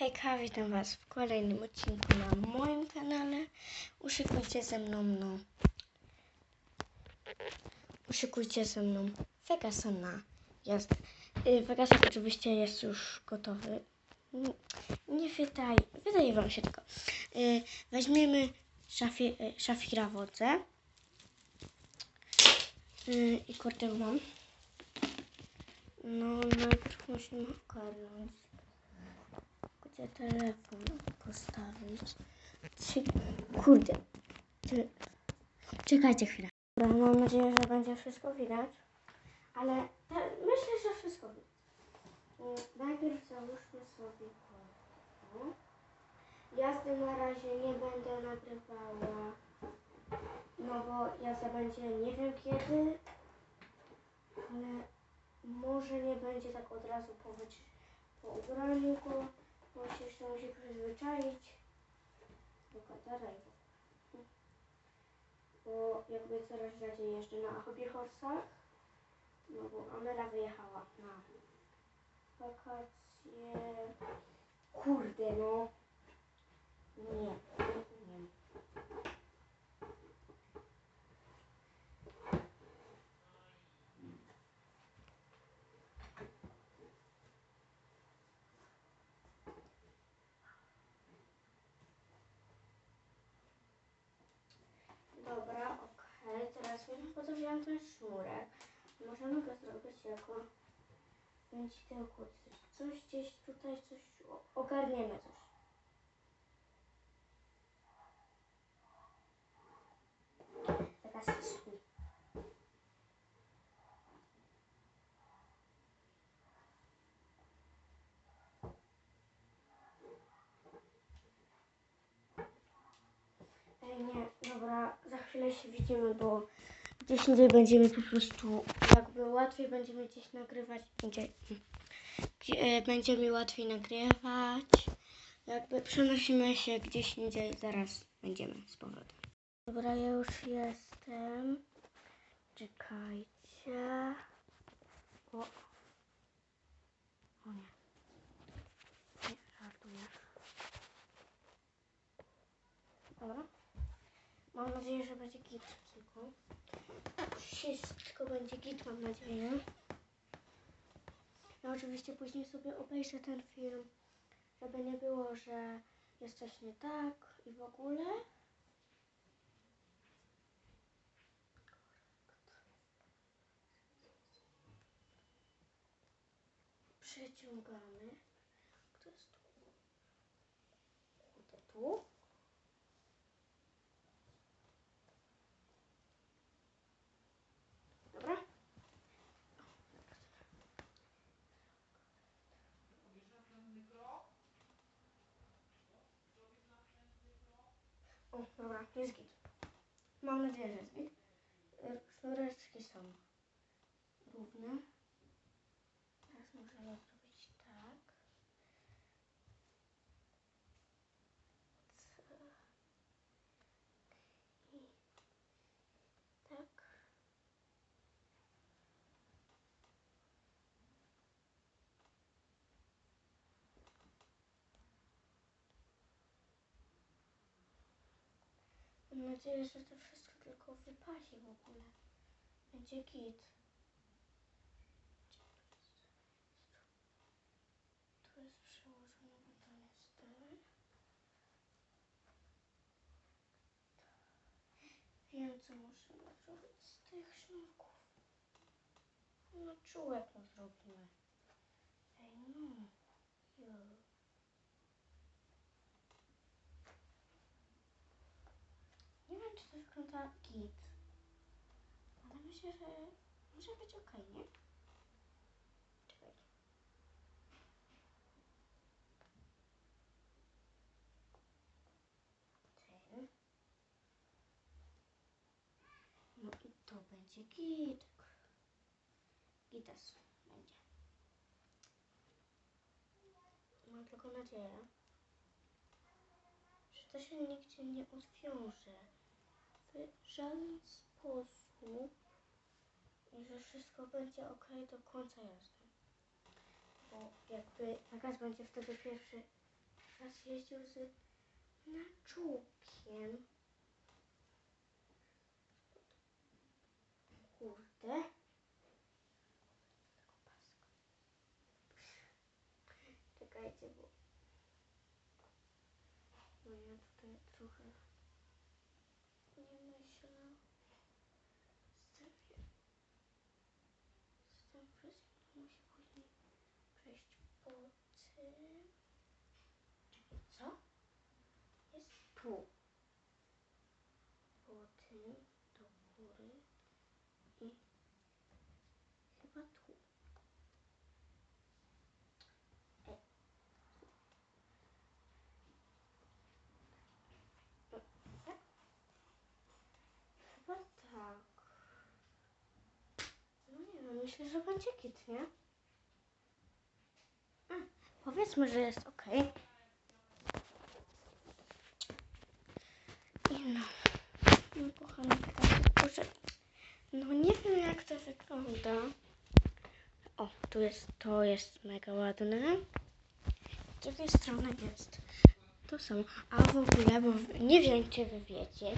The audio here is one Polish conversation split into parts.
Hejka, witam Was w kolejnym odcinku na moim kanale. Uszykujcie ze mną, no. Uszykujcie ze mną Vegasa na jazdę. Y, oczywiście jest już gotowy. Nie wydaje, wydaje Wam się tylko. Y, Weźmiemy szafi, y, szafira wodze. I kurde mam. No, najpierw musimy ogarnąć. Gdzie telefon postawić? Kurde. Cie- Czekajcie chwilę. Dobra, mam nadzieję, że będzie wszystko widać. Ale te, myślę, że wszystko widać. Mm, Najpierw załóżmy sobie koło. Jazdy na razie nie będę nagrywała. No bo jazda będzie nie wiem kiedy. Ale może nie będzie tak od razu po, po ubraniu go, bo się jeszcze musi przyzwyczaić do kadara i. Bo jakby coraz rzadziej jeżdżę na hobby horsach, no bo Amela wyjechała na wakacje. Kurde no. Nie, nie umiem. Dobra, okej, teraz wiem, po co wziąłem ten sznurek. Możemy go zrobić jako wędzidełko. Coś, coś gdzieś tutaj, coś ogarniemy coś. Ej, nie, dobra, za chwilę się widzimy, bo gdzieś indziej będziemy po prostu, jakby łatwiej będziemy gdzieś nagrywać, gdzie, gdzie będzie mi łatwiej nagrywać, jakby przenosimy się gdzieś indziej, zaraz będziemy z powrotem. Dobra, ja już jestem, czekajcie, o, o nie, nie, żartuję. Dobra. Mam nadzieję, że będzie git tylko. Wszystko będzie git, mam nadzieję. Ja oczywiście później sobie obejrzę ten film, żeby nie było, że jest coś nie tak i w ogóle. Przeciągamy. Kto jest tu? Kurde, tu? Dobra? Dobra, jest git. Mam nadzieję, że jest git. Sznureczki są równe. Teraz możemy zrobić tak. C. I tak. Mam nadzieję, że to wszystko tylko wypasi w ogóle. Będzie git. Tu jest przełożone, bo tam jest ten. Wiem, co musimy zrobić z tych sznurków. No, czułek no zrobimy. Ej, no. Jo. Nie wiem, czy to wygląda git. Ale myślę, że może być ok, nie? No i to będzie git. Gitas będzie. Mam tylko nadzieję, że to się nigdzie nie odwiąże w żaden sposób że wszystko będzie ok do końca jazdy. Bo jakby nakaz będzie wtedy pierwszy raz jeździł z Naczupkiem. Kurde. Czekajcie, bo... No ja tutaj trochę nie myślę. Z tym, z tym wszystkim musi później przejść po tym. Co? Jest tu. Po tym do góry i chyba tu. Ej. Tak? Chyba tak. No nie wiem, myślę, że będzie kit, nie? A, powiedzmy, że jest ok. I no, no kochany proszę. No nie wiem jak to wygląda. O, tu jest, to jest mega ładne. Z drugiej strony jest to samo. A w ogóle, bo nie wiem czy wy wiecie.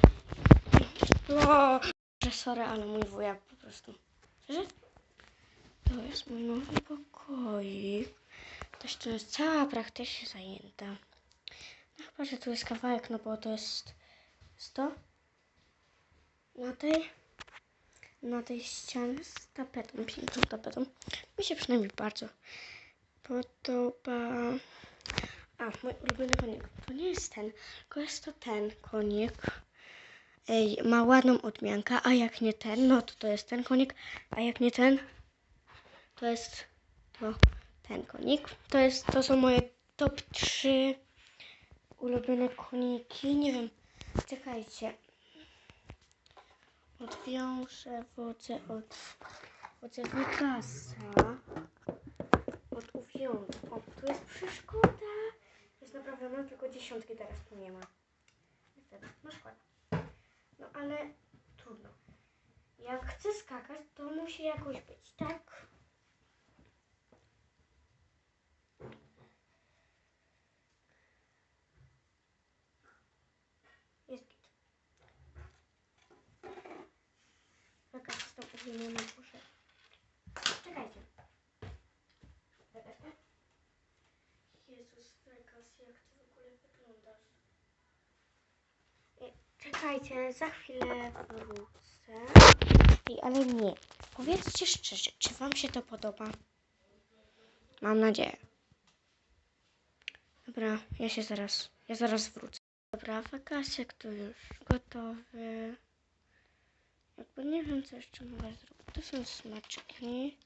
O, że sorry, ale mój wuja po prostu. Że to jest mój nowy pokoik. Też tu jest cała praktycznie zajęta. No chyba, że tu jest kawałek, no bo to jest 100 na tej na tej ścianie z tapetą, piękną tapetą. Mi się przynajmniej bardzo podoba. A, mój ulubiony konik. To nie jest ten, tylko jest to ten konik. Ej, ma ładną odmiankę, a jak nie ten, no to to jest ten konik, a jak nie ten, to jest to ten konik. To jest, to są moje top 3 ulubione koniki. Nie wiem, czekajcie. Odwiążę wodę od Wygasa. Od uwiązu. O, tu jest przeszkoda. Jest naprawiona, tylko dziesiątki teraz tu nie ma. Niestety, no szkoda. No ale trudno. Jak chcę skakać, to musi jakoś być, tak? Jest git. Jaka został uwielbiona proszę. Czekajcie. Jezus, Vegas, jak ty w ogóle wyglądasz? E, Czekajcie, za chwilę wrócę. Ej, ale nie. Powiedzcie szczerze, czy wam się to podoba? Mam nadzieję. Dobra, ja się zaraz, ja zaraz wrócę. Dobra, wakacjek tu już gotowy. Jakby nie wiem, co jeszcze mogę zrobić. To są smaczki.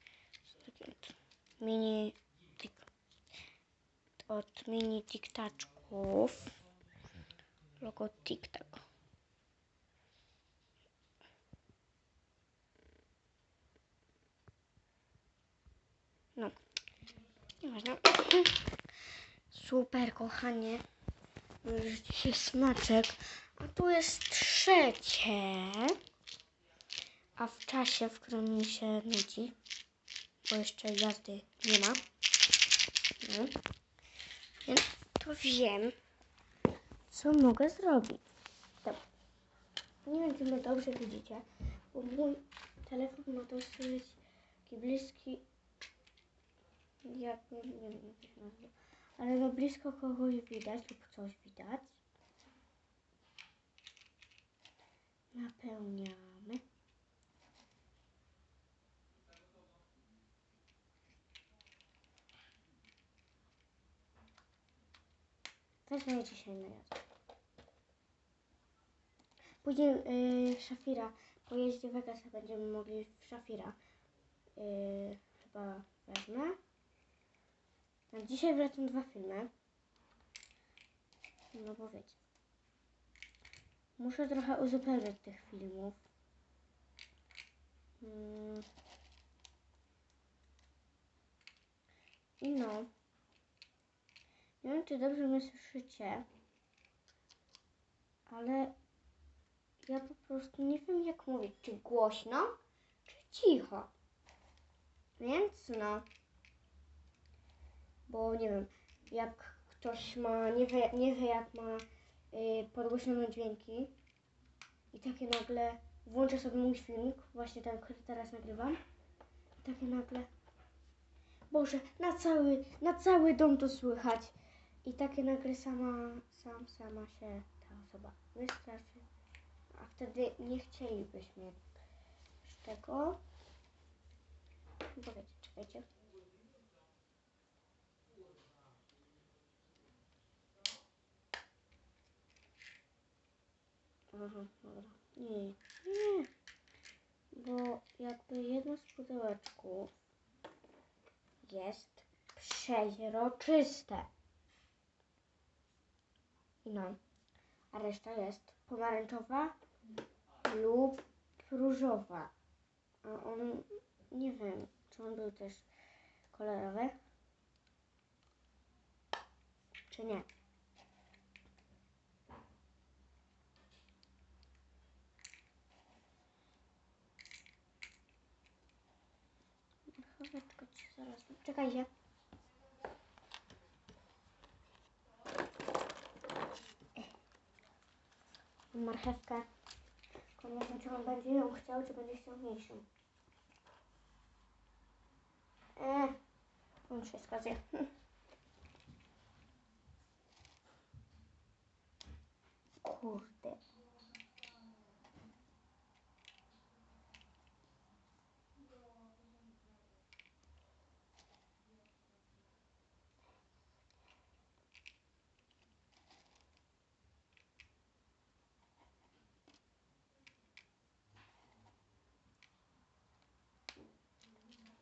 Z takim t- mini od mini tiktaczków. Logo tiktak. No. Nieważne. Super, kochanie. Już dzisiaj smaczek. A tu jest trzecie. A w czasie, w którym mi się nudzi, bo jeszcze jazdy nie ma, no, więc to wiem, co mogę zrobić. Tak. Nie wiem, czy mnie dobrze widzicie, bo mój telefon ma dosyć taki bliski, jak nie, wiem, jak się nazywa, ale no blisko kogoś widać lub coś widać. Napełniamy. Je dzisiaj na jazdę. Później yy, Szafira, po jeździe Vegasa będziemy mogli w Szafira yy, chyba wezmę. Na dzisiaj wlecą dwa filmy. No bo wiecie. Muszę trochę uzupełniać tych filmów. Mm. I no. Nie wiem, czy dobrze mnie słyszycie, ale ja po prostu nie wiem, jak mówić. Czy głośno, czy cicho. Więc no. Bo nie wiem, jak ktoś ma, nie wie, nie wie jak ma y, podgłośnione dźwięki i takie nagle włączę sobie mój filmik, właśnie ten, który teraz nagrywam i takie nagle Boże, na cały, na cały dom to słychać i takie nagle sama, sam, sama się ta osoba wystraszy, a wtedy nie chcielibyśmy tego. Powiedzcie, czekajcie. Aha, dobra. Nie, nie. Bo jakby jedno z pudełeczków jest przeźroczyste. No. A reszta jest pomarańczowa lub różowa. A on, nie wiem, czy on był też kolorowy, czy nie. Choweczko ci zaraz. Czekajcie. Wiem, czy on będzie ją chciał, czy będzie chciał mniejszą. Eee, on wszystko zje. Kurde.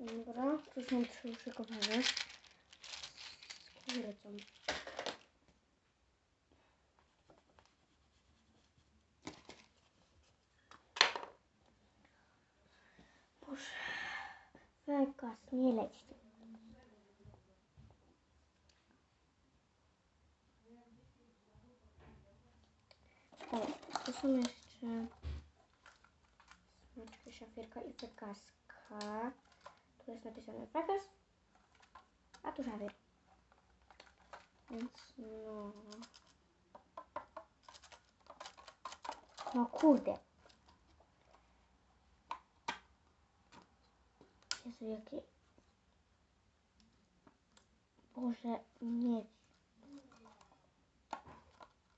Dobra, tu są trzy uszykowane. Z kurycą. Boże. Wegas, nie leć tu. Są jeszcze smaczki, szafierka i wykaska. Tu jest napisane Vegas, a tu żawier. Więc no... No kurde. Jezu, jakie... Boże, nie.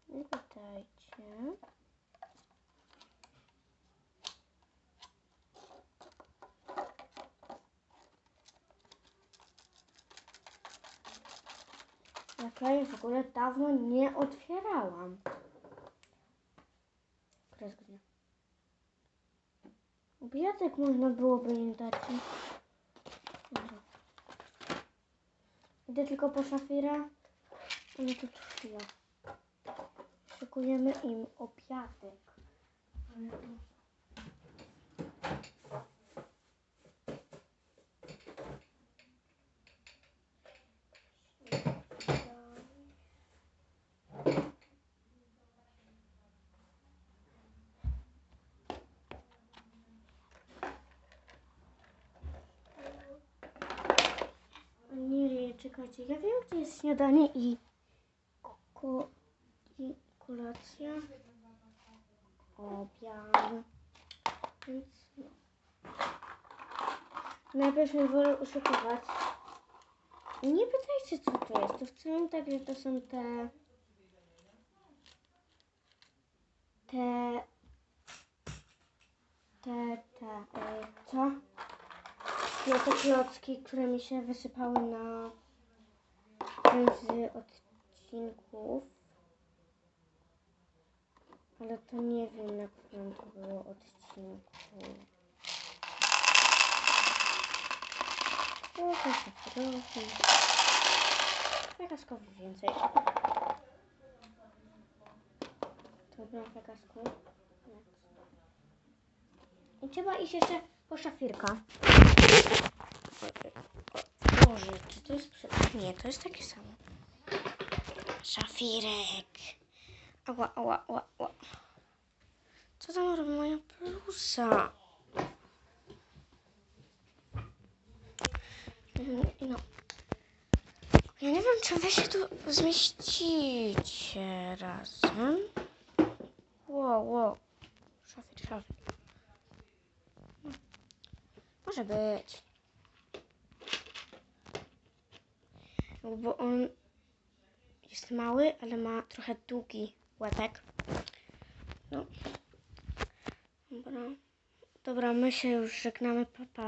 Nie pytajcie. Ja w ogóle dawno nie otwierałam. Która jest godzina? Obiadek można byłoby im dać. Idę tylko po szafira. No to chwila. Szykujemy im obiadek. Ale to... Nie, nie, czekajcie. Ja wiem, gdzie jest śniadanie i, ko, i kolacja. Obiad. Więc no. Najpierw mi wolę uszykować. Nie pytajcie, co to jest. To wcale tak, że to są te... Te... Te, te, e, co? No te klocki, które mi się wysypały na z odcinków. Ale to nie wiem, na którym to było odcinku. Trochę się trochę. Fegaskowi więcej. Dobra, fegasku. I trzeba iść jeszcze po szafirka. Boże, czy to jest. Nie, to jest takie samo. Szafirek. Ała, ała, ała, ała. Co tam robi moja bluza? Mm, No. Ja nie wiem, czy wy się tu zmieścicie razem. Wow, wow. Szafir, szafir. No. Może być. Bo on jest mały, ale ma trochę długi łebek. No. Dobra. Dobra, my się już żegnamy, papa.